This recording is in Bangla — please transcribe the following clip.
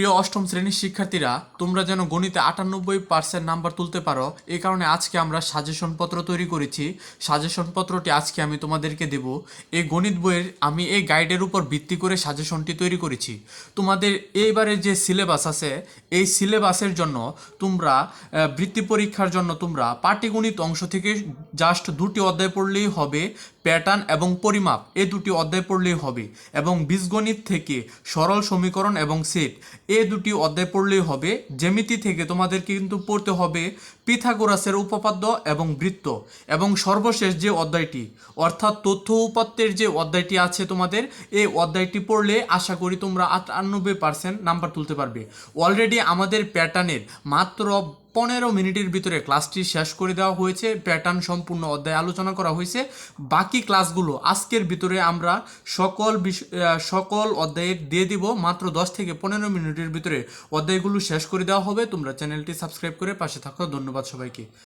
প্রিয় অষ্টম শ্রেণির শিক্ষার্থীরা, তোমরা যেন গণিতে আটানব্বই পার্সেন্ট নাম্বার তুলতে পারো। এই কারণে আজকে আমরা সাজেশন পত্র তৈরি করেছি। সাজেশন পত্রটি আজকে আমি তোমাদেরকে দেব। এই গণিত বইয়ের আমি এই গাইডের উপর ভিত্তি করে সাজেশনটি তৈরি করেছি। তোমাদের এইবারের যে সিলেবাস আছে, এই সিলেবাসের জন্য তোমরা বৃত্তি পরীক্ষার জন্য তোমরা পাটিগণিত অংশ থেকে জাস্ট দুটি অধ্যায় পড়লেই হবে প্যাটার্ন এবং পরিমাপ। এই দুটি অধ্যায় পড়লেই হবে এবং বীজগণিত থেকে সরল সমীকরণ এবং সেট এই দুটি অধ্যায় পড়লেই হবে। জ্যামিতি থেকে তোমাদের কিন্তু পড়তে হবে পিথাগোরাসের উপপাদ্য এবং বৃত্ত এবং সর্বশেষ যে অধ্যায়টি, অর্থাৎ তথ্য উপাত্তের যে অধ্যায়টি আছে তোমাদের, এই অধ্যায়টি পড়লে আশা করি তোমরা আটানব্বই পার্সেন্ট নাম্বার তুলতে পারবে। অলরেডি আমাদের প্যাটার্নের মাত্র পনেরো মিনিটের ভিতরে ক্লাসটি শেষ করে দেওয়া হয়েছে। প্যাটার্ন সম্পূর্ণ অধ্যায় আলোচনা করা হয়েছে। বাকি ক্লাসগুলো আজকের ভিতরে আমরা সকল সকল অধ্যায়ের দিয়ে দিব। মাত্র দশ থেকে পনেরো মিনিটের ভিতরে অধ্যায়গুলো শেষ করে দেওয়া হবে। তোমরা চ্যানেলটি সাবস্ক্রাইব করে পাশে থাকো। ধন্যবাদ সবাইকে।